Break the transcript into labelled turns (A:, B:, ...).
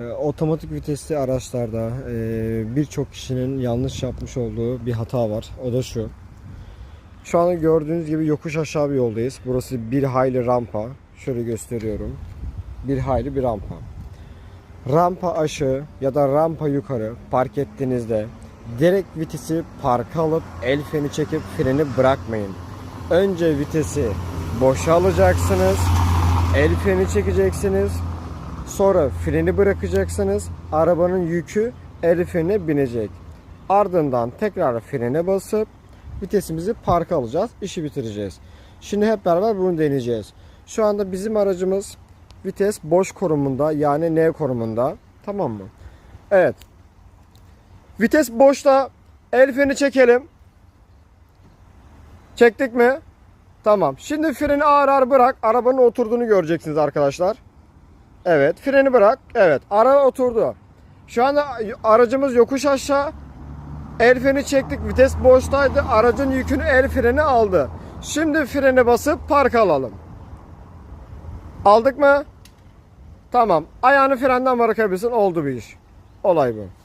A: E, Otomatik vitesli araçlarda e, birçok kişinin yanlış yapmış olduğu bir hata var. O da şu. Şu an gördüğünüz gibi yokuş aşağı bir yoldayız. Burası bir hayli rampa. Şöyle gösteriyorum. Bir hayli bir rampa. Rampa aşağı ya da rampa yukarı park ettiğinizde direkt vitesi parka alıp el freni çekip freni bırakmayın. Önce vitesi boşa alacaksınız. El freni çekeceksiniz. Sonra freni bırakacaksınız. Arabanın yükü el binecek. Ardından tekrar frene basıp vitesimizi parka alacağız. işi bitireceğiz. Şimdi hep beraber bunu deneyeceğiz. Şu anda bizim aracımız vites boş konumunda yani N konumunda. Tamam mı? Evet. Vites boşta. El freni çekelim. Çektik mi? Tamam. Şimdi freni ağır ağır bırak. Arabanın oturduğunu göreceksiniz arkadaşlar. Evet. Freni bırak. Evet. Araba oturdu. Şu anda aracımız yokuş aşağı. El freni çektik. Vites boştaydı. Aracın yükünü el freni aldı. Şimdi frene basıp park alalım. Aldık mı? Tamam. Ayağını frenden bırakabilirsin. Oldu bir iş. Olay bu.